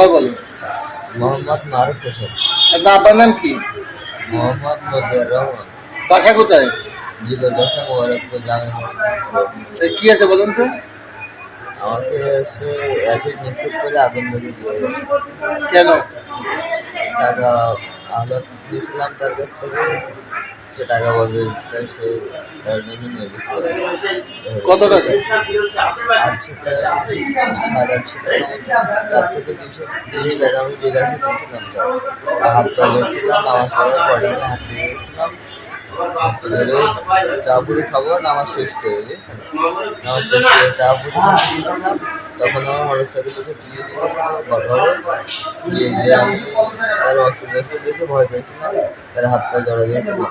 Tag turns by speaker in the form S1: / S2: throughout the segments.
S1: আবার বলো?
S2: মোহাম্মদ মারুফ হোসেন।
S1: আপনার আব্বার নাম কি?
S2: মোহাম্মদ মতিয়ার রহমান।
S1: বাসা কোথায়?
S2: জিগর গাছা মোবারকপুর জামে
S1: কি আছে বলুন তো?
S2: আমাকে হচ্ছে অ্যাসিড নিক্ষেপ করে আগুন ধরিয়ে দিয়ে
S1: কেন?
S2: টাকা আহ্লাদ দিয়েছিলাম তার কাছ থেকে। সে টাকা বলবে সে তার জন্য নিয়ে গেছিল
S1: কত টাকা?
S2: আটশো টাকা। সাড়ে আটশো টাকা মতো। তার থেকে দুশো তিরিশ টাকা আমি দিয়েছিলাম তার হাত পা ধরছিলাম নামাজ পড়ার পরে আমি হাঁটতে গেছিলাম খাব নামাজ শেষ করে বুঝেছেন নামাজ শেষ করে চা পুরি তখন আমার মোটর সাইকেলটাকে দিয়ে ঘরে। দিয়ে দিয়ে আমি তার অস্ত্র দেখে ভয় পেয়েছিলাম। তার হাত পা জড়ো গিয়েছিলাম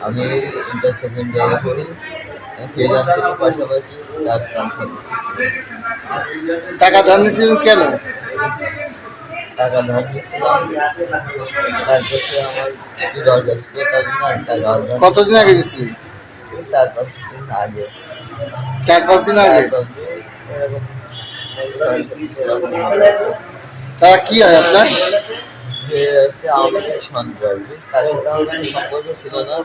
S2: আমি ইন্টার সেকেন্ড ইয়ারে পড়ি ফ্রিল্যান্সিং পাশাপাশি কাজ কাম
S1: টাকা ধার নিয়েছিলেন কেন?
S2: টাকা ধার দিচ্ছিলাম তারপরে আমার একটু দরকার ছিল তার জন্য টাকা ধার
S1: কতদিন আগে নিয়েছিলেন
S2: এই চার পাঁচ দিন আগে।
S1: চার পাঁচ দিন আগে?
S2: এরকম
S1: তারা কি হয় আপনার?
S2: যে হচ্ছে সন্ত্রাস তার সাথে আমার কোনো সম্পর্ক ছিল না।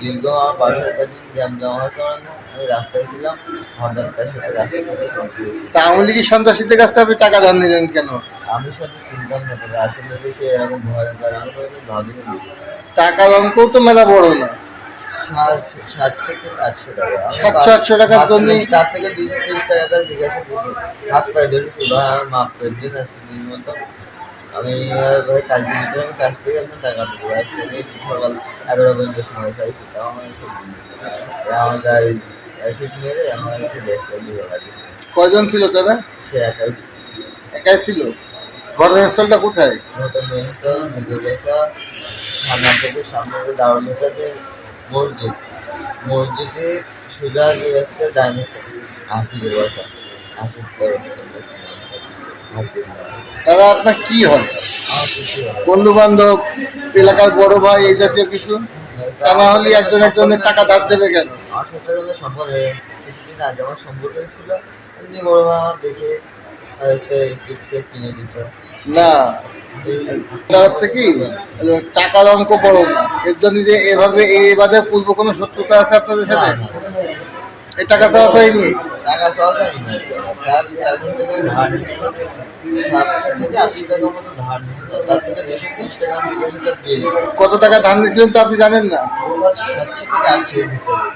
S2: দীর্ঘ আমার বাসায় কদিন জ্যাম জমা হওয়ার কারণে আমি রাস্তায় ছিলাম। হঠাৎ তার সাথে রাস্তা থেকে পৌঁছে গেছি
S1: তা আওয়ামী লীগের সন্ত্রাসীদের কাছ থেকে আপনি টাকা ধার নিলেন কেন?
S2: আমি সাথে চিন্তাম না। তাকে আসলে যে সে এরকম ভয়ঙ্কর আমি কোনো ভাবিনি।
S1: টাকার অঙ্কও তো মেলা বড় না।
S2: সাত- সাতশো থেকে আটশো টাকা।
S1: সাতশো, আটশো টাকার
S2: হাত
S1: জন্যই-
S2: তার থেকে দুইশো তিরিশ টাকা তার বিকাশে দিয়েছি। হাত পায়ে ধরেছি ভাই আমার মাফ করে দিন দিন মতো। আমি আর ভাই কালকে আমি কাজ থেকে আপনার টাকা দেবো আমি সকাল এগারো পর্যন্ত সময় চাইছি তাও আমার আমার গাড়ি অ্যাসিড মেরে আমার একটু করে দিয়ে
S1: কয়জন ছিল তারা?
S2: সে একাই
S1: একাই ছিল? ঘটনাস্থলটা কোথায়?
S2: নতুন স্থল মুদুলেসা থানা থেকে সামনে যে দারুলুটাতে মসজিদ। মসজিদে সোজা গিয়ে আসছে ডাইনে হাসিদের বাসা। হাসির করে
S1: তারা আপনার কি হয়? বন্ধু বান্ধব এলাকার বড় ভাই এই জাতীয় কিছু? তা না হলে একজন একজনের টাকা ধার দেবে কেন?
S2: আমার সাথে সম্পর্ক কিছুদিন আগে আমার সম্পর্ক হয়েছিল। এমনি বড় ভাই আমার দেখে সে কিনে দিত।
S1: না। হচ্ছে কি? টাকার অঙ্ক বড়। না এর জন্য যে এভাবে এই বাদে পূর্ব কোনো শত্রুতা আছে আপনাদের সাথে। এই টাকা চাওয়া চাইনি
S2: টাকা সহসাই না। তার তার কাছ থেকে ধার নিয়েছিলাম সাতশো থেকে আশি টাকা মতো ধার নিয়েছিলাম তার থেকে দুশো তিরিশ টাকা আমি বিকাশে দিয়ে দিয়েছি
S1: কত টাকা ধার নিয়েছিলেন তো আপনি জানেন না?
S2: সাতশো থেকে আটশো এর ভিতরে।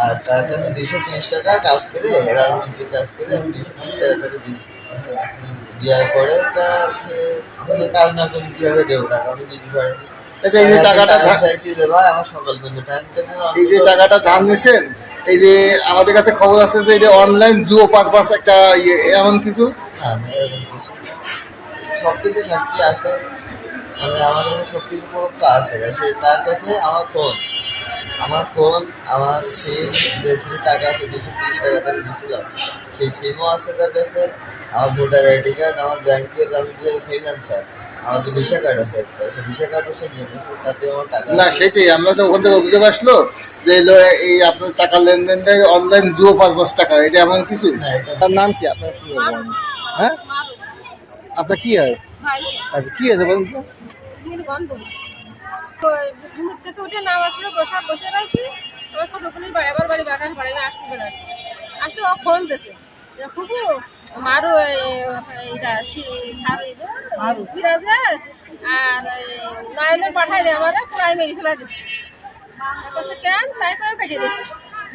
S2: আর তাকে আমি দুশো তিরিশ টাকা কাজ করে রাজনীতির কাজ করে আমি দুশো তিরিশ টাকা তাকে দিয়েছি। দেওয়ার পরে তা সে আমি কাজ না করি কীভাবে দেবো টাকা? আমি দিতে পারিনি
S1: আচ্ছা, এই যে টাকাটা
S2: চাইছি যে ভাই আমার সকাল পর্যন্ত টাইম কেটে
S1: এই যে টাকাটা ধার নিয়েছেন এই যে আমাদের কাছে খবর আছে যে এটা অনলাইন জুয়ো পারপাস একটা ইয়ে এমন কিছু?
S2: না এরকম কিছু। সব ফ্যাক্টরি আছে মানে আমার কাছে সব কিছু প্রোডাক্ট আছে। সে তার কাছে আমার ফোন আমার ফোন আমার সিম যে টাকা আছে, দুশো তিরিশ টাকা তাকে দিয়েছিলাম সেই সিমও আছে তার কাছে। আমার ভোটার আইডি কার্ড আমার ব্যাংকের আমি যে ফ্রিল্যান্সার আমার যে ভিসা কার্ড আছে একটা ভিসা কার্ডও সে নিয়ে গেছে তাতে আমার টাকা
S1: না সেটাই আমরা তো ওখান থেকে অভিযোগ আসলো যে এলো এই আপনার টাকা লেনদেনটা অনলাইন জুয়ো পারপাস টাকা এটা এমন কিছু? তার নাম কি? আপনার কি হবে হ্যাঁ? আপনার কি হয়? আচ্ছা, কি আছে বলুন তো?
S3: দিন গন্ধ। তো ঘুমের থেকে উঠে নাম আসলে বসে বসে রয়েছি। আমার ছোট বোনের বাড়ি আবার বাড়ি বাগান বাড়ি আসতে বেড়াতে আসলে ও ফোন দিয়েছে। খুবু মারু এইটা মারু। বিরাজে আর নাইলে পাঠাই দে আমার প্রায় মেরে ফেলা কাছে কেন? তাই করে কাটিয়ে দিয়েছে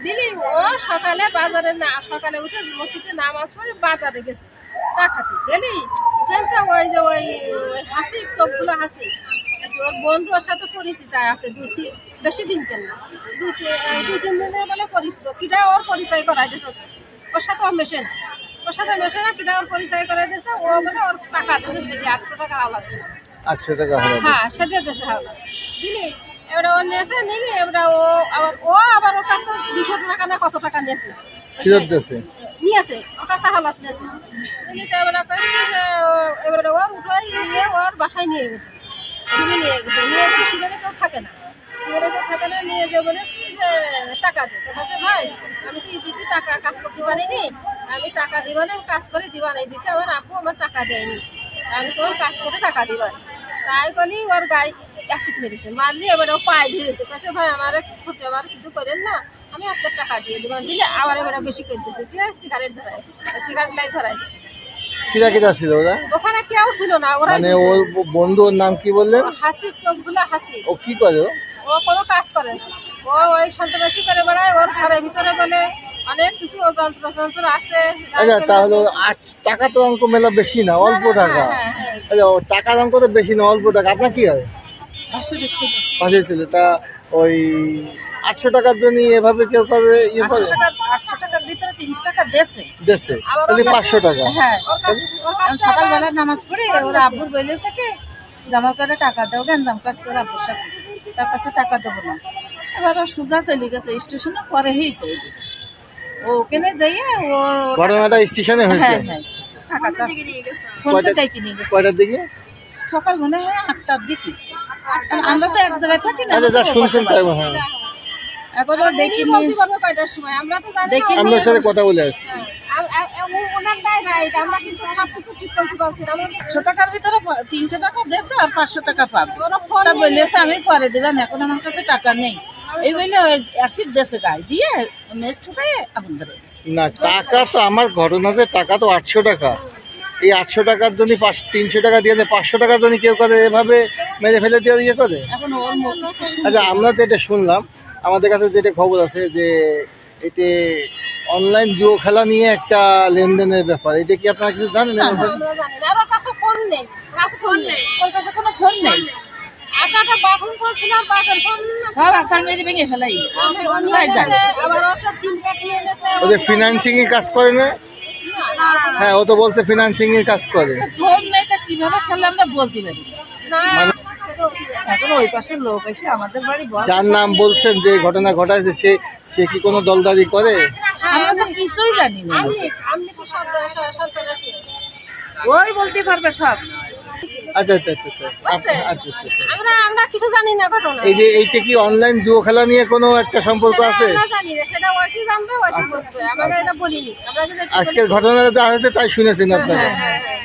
S3: দিলি ও সকালে বাজারে না সকালে উঠে মসজিদে নামাজ পড়ে বাজারে গেছে। চা খাতে। গেলি ওখানটা ওই যে ওই হাসি চোখগুলো হাসি। ওর বন্ধুর সাথে পরিচিত আছে দুই তিন বেশি দিন কেন না? দুই দুই তিন দিনের বেলা পরিচিত। কিটা ওর পরিচয় করাই দিয়েছে ওর সাথে। ওর সাথে ও মেশে না। ওর সাথে মেশে না কিনা ওর পরিচয় করে দিয়েছে ও মানে ওর টাকা দিয়েছে সেদিন আটশো টাকা আলাদা দিয়েছে।
S1: আটশো টাকা
S3: হ্যাঁ সেদিন দিয়েছে হবে দিলি এবার ও নিয়েছে নিলি এবার ও আবার ও আবার ওর কাছ থেকে দুশো টাকা না কত টাকা নিয়েছে? নিয়েছে ওর কাছ থেকে হালাত নিয়েছে নিলি এবার এবারে ওর উঠাই নিয়ে ওর বাসায় নিয়ে গেছে। নিয়ে গেছে নিয়ে গেছে সেখানে কেউ থাকে না। না নিয়ে যে বলেছি যে টাকা দে। তো কাছে ভাই আমি তো দিতে টাকা কাজ করতে পারিনি আমি টাকা দিবা না আমি কাজ করে দিবা না দিতে আমার আপু আমার টাকা দেয়নি। আমি তোর কাজ করে টাকা দিবা তাই বলি ওর গায়ে অ্যাসিড মেরেছে মারলি এবার ও পায়ে ধরেছে। কাছে ভাই আমার ক্ষতি আমার কিছু করেন না আমি আপনার টাকা দিয়ে দিবেন দিলে আবার এবার বেশি করে দিয়েছে দিয়ে সিগারেট ধরায় সিগারেট লাইট ধরায় দিয়েছে।
S1: কিরা কিরা ছিল ওরা?
S3: ওখানে কেউ ছিল না ওরা
S1: মানে ওর ব- বন্ধু নাম কি বললেন?
S3: হাসিব চোখগুলো হাসিব।
S1: ও কি করে ও?
S3: কোনো কাজ করে ও ওই সন্ত্রাসী করে বেড়ায় ওর ঘরের ভিতরে বলে অনেক কিছু যন্ত্র যন্ত্র আছে
S1: আচ্ছা তাহলে আট টাকা তো অঙ্ক মেলা বেশি না অল্প টাকা।
S3: হ্যাঁ, হ্যাঁ।
S1: আচ্ছা টাকার অঙ্ক তো বেশি না অল্প টাকা। আপনার কি হয়? পাশে ছিল। তা ওই আটশো টাকার জন্য এভাবে কেউ করে ইয়ে করে?
S4: আটশো টাকার ভিতরে তিনশো টাকা দেশে
S1: দেশে তাহলে পাঁচশো টাকা।
S4: হ্যাঁ সকালবেলা নামাজ পড়ে ওর আব্বুর বলেছে কি জামার করে টাকা দাও গেঞ্জাম কাছে ওর আব্বুর সাথে। তার কাছে টাকা দেবো না। এবার সোজা চলে গেছে স্টেশনে পরে হয়েছে। ওখানে যাইয়ে
S1: ও স্টেশনে হয়েছে।
S4: হ্যাঁ, হ্যাঁ,
S1: কয়টার দিকে
S4: সকাল মনে হয় আটটার দিকে। আমরা তো এক জায়গায় থাকি না
S1: আচ্ছা যা শুনছেন তাই হ্যাঁ। কথা
S4: টাকার ভিতরে তিনশো টাকা আর পাঁচশো টাকা আমি পরে দিবেন এখন আমার কাছে টাকা নেই। এই বলে অ্যাসিড দেশে গায়ে দিয়ে মেজ ঠুকাই আগুন ধরে
S1: না টাকা তো আমার ঘটনাতে টাকা তো আটশো টাকা। এই আটশো টাকার জন্য পাঁচ তিনশো টাকা দিয়ে দেয় পাঁচশো টাকার জন্য কেউ করে এভাবে মেরে ফেলে দিয়ে ইয়ে করে? আচ্ছা আমরা যেটা শুনলাম। আমাদের কাছে যেটা খবর আছে যে এতে অনলাইন জুয়ো খেলা নিয়ে একটা লেনদেনের ব্যাপার। এটা কি আপনারা কিছু জানেন? এর ব্যাপারে?
S3: আমরা জানি না। আমার কাছে ফোন নেই। ফোন নেই।
S4: ওর কাছে কোনো ফোন নেই।
S3: একটা একটা বাথরুম করছিলাম বাথরুম
S4: সব আসার মেরে ভেঙে ফেলাই।
S3: ও নিয়ে
S4: তাই জানি।
S3: গেছে, আবার ওর সিম কার্ড নিয়ে গেছে
S1: ও যে ফিনান্সিং এর কাজ করে না? হ্যাঁ ও তো বলছে ফিনান্সিং এর কাজ করে।
S4: ফোন নেই তা কীভাবে খেলে আমরা বলতে পারি না।
S3: না
S4: এখন ওই পাশের লোক এসে আমাদের বাড়ি
S1: যার নাম বলছেন যে ঘটনা ঘটাইছে সে সে কি কোনো দলদারি করে?
S4: আমরা তো কিছুই জানি না।
S3: আমি আমি তো সন্তান সন্তান আছি।
S4: ওই বলতে পারবে সব।
S1: আচ্ছা আচ্ছা আচ্ছা আচ্ছা। আচ্ছা আচ্ছা আচ্ছা।
S3: আমরা আমরা কিছু জানি না ঘটনা।
S1: এই যে এইটা কি অনলাইন জুয়ো খেলা নিয়ে কোনো একটা সম্পর্ক আছে?
S3: আমরা জানি না সেটা ওই কি জানবে ওই কি বলবে। আমাকে এটা বলিনি। আমরা
S1: আজকের ঘটনাটা যা হয়েছে তাই শুনেছেন আপনারা।
S3: হ্যাঁ হ্যাঁ হ্যাঁ।